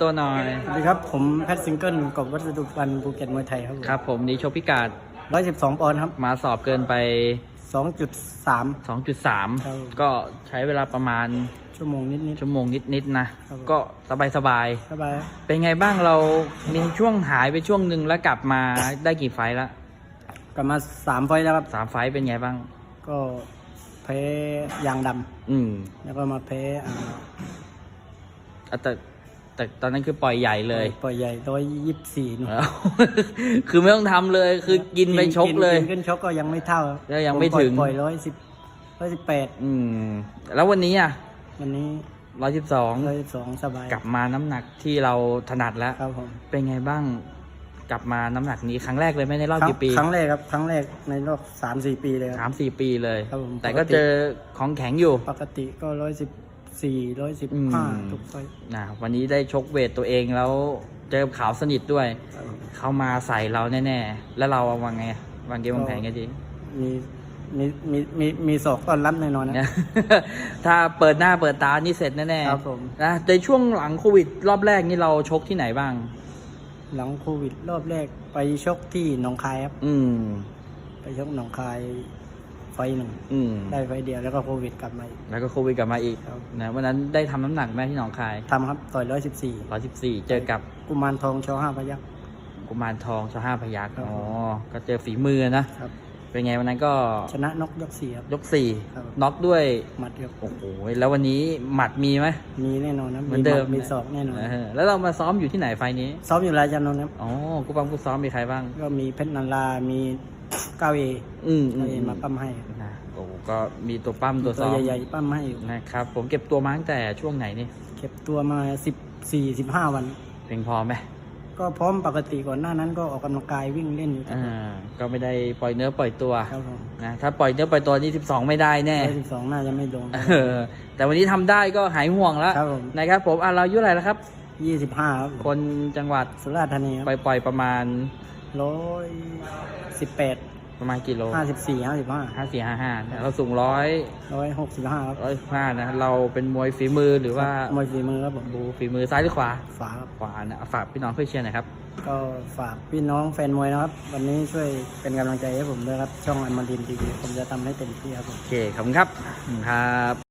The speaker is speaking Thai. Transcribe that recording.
ตัวหน่อย สวัสดีครับ ผมแพทย์ซิงเกิลกบวัสดุพันธ์ภูเก็ตมวยไทยครับครับ ผมนี่โชคพิกาดร้อยสิบสองปอนด์ครับ มาสอบเกินไปสองจุดสาม2.3 ครับก็ใช้เวลาประมาณชั่วโมงนิดนิดชั่วโมงนิดๆนะ ครับก็สบายสบายๆเป็นไงบ้างเรามีช่วงหายไปช่วงหนึ่งแล้วกลับมาได้กี่ไฟล์ละกลับมาสามไฟล์แล้วครับ สามไฟล์เป็นไงบ้าง ก็แพ้ยางดอืมำแล้วก็มาแพ้อ่าอะแต่ แต่ตอนนั้นคือปล่อยใหญ่เลย ปล่อยใหญ่ร้อยยี่สิบสี่นู่นแล้วคือไม่ต้องทำเลย คือกินไปชกเลยกินขึ้นชกก็ยังไม่เท่าแล้วยังไม่ถึงปล่อยร้อยสิบร้อยสิบแปดอืม แล้ววันนี้อะ วันนี้ร้อยสิบสองร้อยสิบสองสบาย กลับมาน้ำหนักที่เราถนัดแล้วครับผมเป็นไงบ้างกลับมาน้ำหนักนี้ครั้งแรกเลยไหมในรอบครั้งกี่ปี ครั้งแรกครับครั้งแรกในรอบสามสี่ปีเลยคสารับมสี่ปีเลยครับผมแต่ก็ปกติเจอของแข็งอยู่ ปกติก็ร้อยสิบ สี่ร้อยสิบอืห้ามทุกไฟล์นะวันนี้ได้ชกเวทตัวเองแล้วเจอขาวสนิทด้วย ครับผมเข้ามาใส่เราแน่ๆ แล้วเราวางไงวางเกมวางแผนกันดี มีมีมีมีมีศอกต้อนรับแน่นอนนะ นะ ถ้าเปิดหน้าเปิดตานี่เสร็จแน่ๆครับผมนะในช่วงหลังโควิดรอบแรกนี่เราชกที่ไหนบ้าง หลังโควิดรอบแรกไปชกที่หนองคายครับ อืม ไปชกหนองคายไฟล์หนึ่งอืมได้ไฟล์เดียวแล้วก็โควิดกลับมาอีก แล้วก็โควิดกลับมาอีกครับ นะวันนั้นได้ทำน้ำหนักไหมที่หนองคายทำครับต่อยร้อยสิบสี่114 เจอกับกุมารทองชอห้าพยักกุมารทองชห้าพยักครับ อ๋อก็เจอฝีมือนะ ครับ เป็นไงวันนั้นก็ชนะนกยกสี่ครับ ยกสี่ครับ น็อกด้วย หมัดครับโอ้โหแล้ววันนี้หมัดมีไหม มีแน่นอนนะเหมือนเดิมหมีศอกแน่นอนเออแล้วเรามาซ้อมอยู่ที่ไหนไฟล์นี้ ซ้อมอยู่รายจานนท์ครับ อ๋อกูปังกูซ้อมมีใครบ้าง ก็มีเพชรนันลา มี ก้าวเออืมอืก้ามวเอมาปั้มให้นะโอ้ก็มีตัวปั้มตัวตัซ้วอมใหญ่ๆปั้มให้อยู่นะครับ ผมเก็บตัวมาตั้งแต่ช่วงไหนนี่เก็บตัวมาสิบสี่สิบห้าวันเพียงพอไหมก็พร้อมปกติก่อนหน้านั้นก็ออกกำลังกายวิ่งเล่นอยู่อ่าก็ไม่ได้ปล่อยเนื้อปล่อยตัวครับผมนะถ้าปล่อยเนื้อปล่อยตัวนี่12ไม่ได้แน่ร้อยสิบสองน่าจะไม่ลงเออแต่วันนี้ทำได้ก็หายห่วงแล้วครับผมนะครับผมอะเราอายุอะไรแล้วครับยี่สิบห้าครับคนจังหวัดสุราษฎร์ธานีคปรับล่อยๆประมาณร้อยสิบแปด ประมาณกิโลห้าสิบสี่ห้าสิบห้าห้าสี่ห้าห้าเราสูงร้อยร้อยหกสิบห้าครับร้อยห้านะ เราเป็นมวยฝีมือหรือว่ามวยฝีมือครับผมดูฝีมือซ้ายหรือขวาฝาครับขวานะฝากพี่น้องเพื่อเชียร์หน่อยครับ ก็ฝากพี่น้องแฟนมวยนะครับ วันนี้ช่วยเป็นกำลังใจให้ผมด้วยครับ ช่องอันมาดินทีวีผมจะทำให้เต็มที่ครับผมโอเคขอบคุณครับขอบคุณครับ